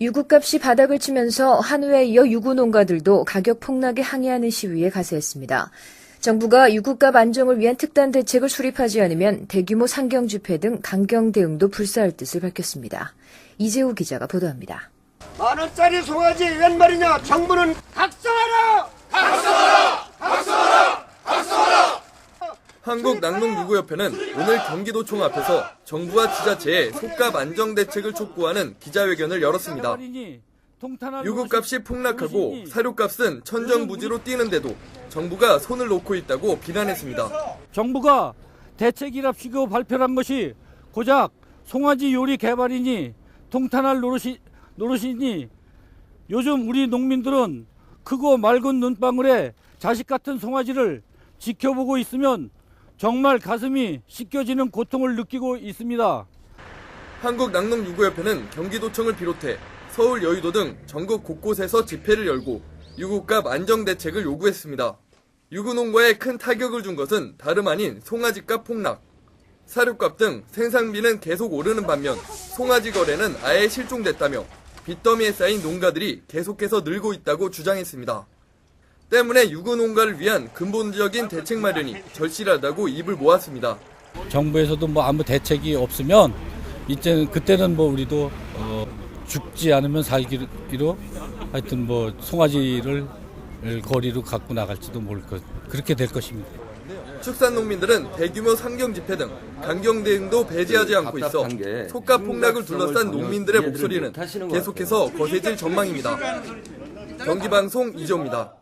유구값이 바닥을 치면서 한우에 이어 유구 농가들도 가격 폭락에 항의하는 시위에 가세했습니다. 정부가 유구값 안정을 위한 특단 대책을 수립하지 않으면 대규모 상경 집회 등 강경 대응도 불사할 뜻을 밝혔습니다. 이재우 기자가 보도합니다. 만 원짜리 송아지 웬 말이냐? 정부는 각성하라! 한국 낙농유구 협회는 오늘 경기도청 앞에서 정부와 지자체의 속값 안정 대책을 촉구하는 기자회견을 열었습니다. 유구값이 폭락하고 사료값은 천정부지로 뛰는데도 정부가 손을 놓고 있다고 비난했습니다. 정부가 대책이랍시고 발표한 것이 고작 송아지 요리 개발이니 통탄할 노릇이, 노릇이니 요즘 우리 농민들은 크고 맑은 눈방울에 자식 같은 송아지를 지켜보고 있으면 정말 가슴이 씻겨지는 고통을 느끼고 있습니다. 한국 낙농유구협회는 경기도청을 비롯해 서울 여의도 등 전국 곳곳에서 집회를 열고 유구값 안정 대책을 요구했습니다. 유구농가에 큰 타격을 준 것은 다름 아닌 송아지값 폭락. 사료값 등 생산비는 계속 오르는 반면 송아지 거래는 아예 실종됐다며 빚더미에 쌓인 농가들이 계속해서 늘고 있다고 주장했습니다. 때문에 유구농가를 위한 근본적인 대책 마련이 절실하다고 입을 모았습니다. 정부에서도 뭐 아무 대책이 없으면 이제는 그때는 뭐 우리도 어, 죽지 않으면 살기로 하여튼 뭐 송아지를 거리로 갖고 나갈지도 모를 것 그렇게 될 것입니다. 축산 농민들은 대규모 상경 집회 등 강경 대응도 배제하지 않고 있어 속값 폭락을 둘러싼 농민들의 목소리는 계속해서 거세질 전망입니다. 경기방송 이조입니다.